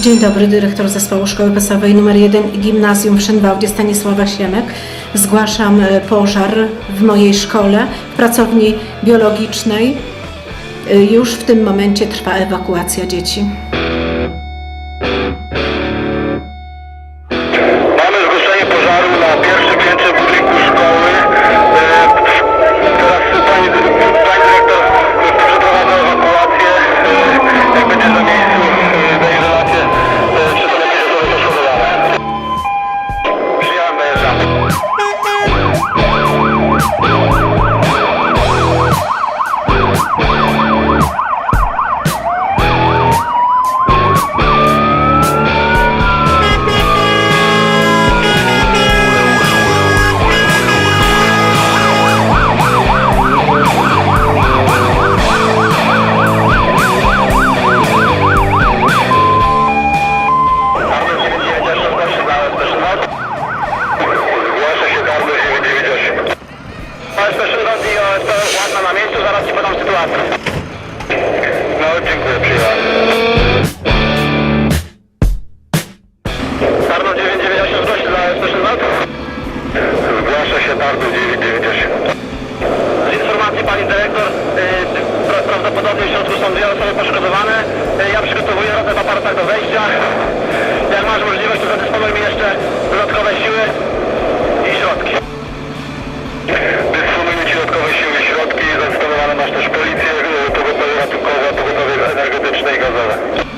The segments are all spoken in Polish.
Dzień dobry, dyrektor Zespołu Szkoły Podstawowej nr 1 Gimnazjum w Szynwałdzie Stanisława Siemek. Zgłaszam e, pożar w mojej szkole, w pracowni biologicznej. E, już w tym momencie trwa ewakuacja dzieci. tak. No, dziękuję, przyjechałem. Tarno 998 dla S102? Zgłasza się Tarno 998. Z informacji Pani Dyrektor, yy, prawdopodobnie w środku są dwie osoby poszkodowane. Yy, ja przygotowuję radę w apartach do wejścia. Jak masz możliwość, to zadysponuj mi jeszcze dodatkowe siły i środki. ratunkowe, pogotowie energetyczne i gazowe.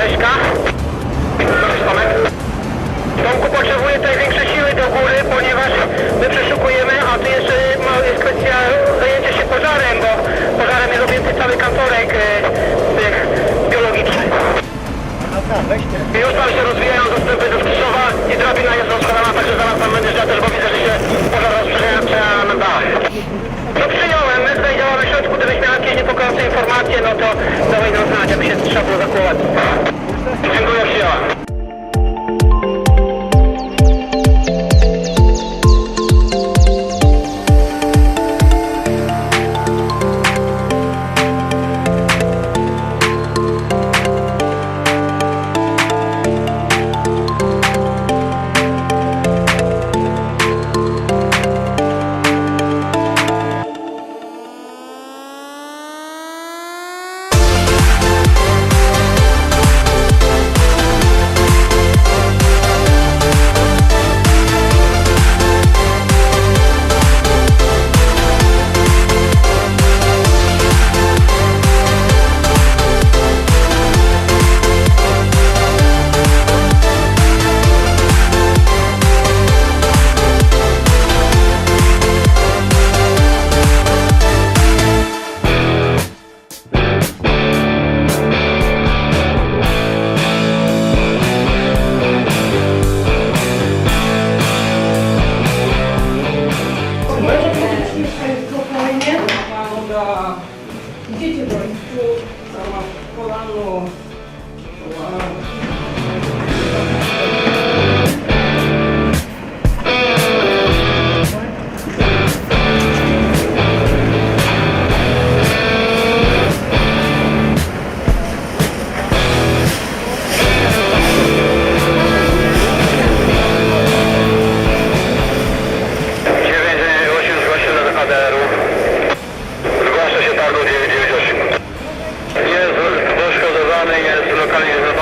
Cześć Tomek. Tomku potrzebuje tutaj większe siły do góry, ponieważ my przeszukujemy, a tu jeszcze jest kwestia zajęcia się pożarem, bo pożarem jest objęty cały kantorek e, tych biologicznych. Już tam się rozwijają dostępy do Skiszowa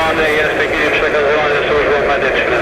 Armada ES-Peki, Checker, Roland, Source 1, Medic.